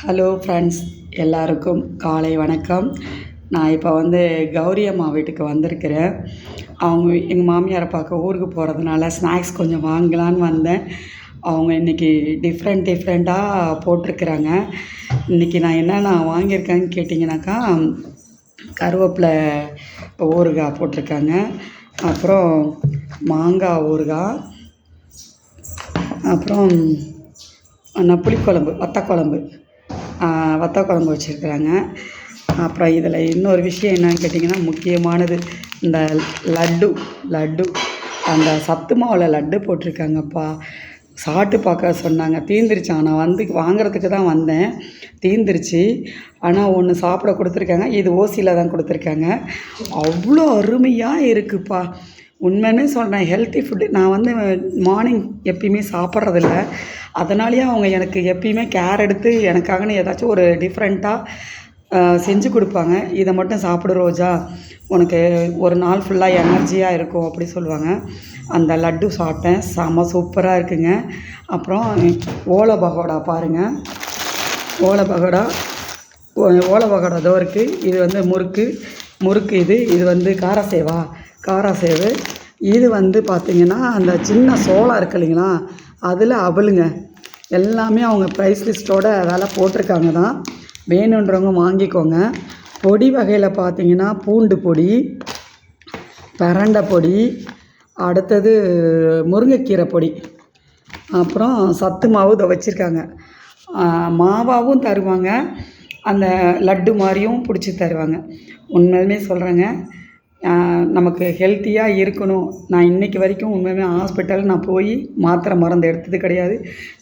Hello friends எல்லாருக்கும் காலை வணக்கம். நான் இப்போ வந்து கௌரி அம்மா வீட்டுக்கு வந்திருக்கிறேன். அவங்க எங்கள் மாமியாரை பார்க்க ஊருக்கு போகிறதுனால ஸ்நாக்ஸ் கொஞ்சம் வாங்கலான்னு வந்தேன். அவங்க இன்றைக்கி டிஃப்ரெண்ட் டிஃப்ரெண்ட்டாக போட்டிருக்கிறாங்க. இன்றைக்கி நான் என்னென்ன வாங்கியிருக்கேன்னு கேட்டிங்கனாக்கா கருவேப்பிலை ஊறுகாய் போட்டிருக்காங்க. அப்புறம் மாங்காய் ஊறுகாய். அப்புறம் நான் புளிக்குழம்பு வத்தக்குழம்பு. வத்தக்குழம்பு வச்சுருக்குறாங்க. அப்புறம் இதில் இன்னொரு விஷயம் என்னன்னு கேட்டிங்கன்னா முக்கியமானது இந்த லட்டு லட்டு. அந்த சத்து மாவில் லட்டு போட்டிருக்காங்கப்பா. சாப்பிட்டு பார்க்க சொன்னாங்க. தீந்துருச்சான் நான் வந்து வாங்குறதுக்கு தான் வந்தேன். தீந்துருச்சு. ஆனால் ஒன்று சாப்பிட கொடுத்துருக்காங்க. இது ஓசியில் தான் கொடுத்துருக்காங்க. அவ்வளோ அருமையாக இருக்குதுப்பா உண்மையுமே சொல்கிறேன் ஹெல்த்தி ஃபுட்டு நான் வந்து மார்னிங் எப்பயுமே சாப்பிட்றதில்ல. அதனாலேயே அவங்க எனக்கு எப்பயுமே கேர் எடுத்து எனக்காகன்னு ஏதாச்சும் ஒரு டிஃப்ரெண்ட்டாக செஞ்சு கொடுப்பாங்க. இதை மட்டும் சாப்பிடு ரோஜா. உனக்கு ஒரு நாள் ஃபுல்லாக எனர்ஜியாக இருக்கும் அப்படி சொல்லுவாங்க. அந்த லட்டு சாப்பிட்டேன். செம்ம சூப்பராக இருக்குங்க. அப்புறம் ஓலை பகோடா பாருங்கள் ஓலை பகோடா ஓலை பகோடா தோ இருக்குது இது வந்து முறுக்கு. முறுக்கு இது இது வந்து காரசேவா. காராசேவு இது வந்து பார்த்திங்கன்னா அந்த சின்ன சோளம் இருக்கு இல்லைங்களா அதில் அவளுங்க எல்லாமே அவங்க ப்ரைஸ் லிஸ்ட்டோட வில போட்டிருக்காங்க தான். வேணுன்றவங்க வாங்கிக்கோங்க. பொடி வகையில் பார்த்தீங்கன்னா பூண்டு பொடி பிரண்டை பொடி அடுத்தது முருங்கைக்கீரை பொடி அப்புறம் சத்து மாவு இதை வச்சுருக்காங்க. மாவாகவும் தருவாங்க. அந்த லட்டு மாதிரியும் பிடிச்சி தருவாங்க. உண்மையுமே சொல்கிறேங்க நமக்கு ஹெல்த்தியாக இருக்கணும். நான் இன்றைக்கி வரைக்கும் உண்மையுமே ஹாஸ்பிட்டல் நான் போய் மாத்திரை மருந்து எடுத்தது கிடையாது.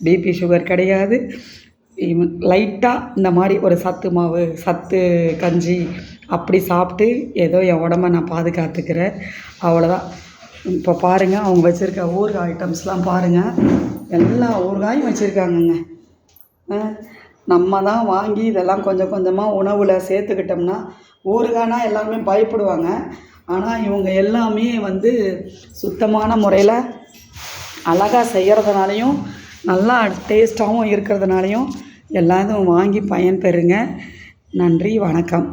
பிபி சுகர் கிடையாது. லைட்டாக இந்த மாதிரி ஒரு சத்து மாவு சத்து கஞ்சி அப்படி சாப்பிட்டு ஏதோ என் உடம்ப நான் பாதுகாத்துக்கிறேன். அவ்வளோதான் இப்போ பாருங்கள் அவங்க வச்சுருக்க ஊறுகாய் ஐட்டம்ஸ்லாம் பாருங்கள் எல்லா ஊறுகாயும் வச்சுருக்காங்கங்க. நம்ம தான் வாங்கி இதெல்லாம் கொஞ்சம் கொஞ்சமாக உணவில் சேர்த்துக்கிட்டோம்னா ஊறுகாய்னா எல்லாருமே பயப்படுவாங்க. ஆனால் இவங்க எல்லாமே வந்து சுத்தமான முறையில் அழகாக செய்கிறதுனாலையும் நல்லா டேஸ்ட்டாகவும் இருக்கிறதுனாலையும் எல்லாரும் வாங்கி பயன்பெறுங்க. நன்றி வணக்கம்.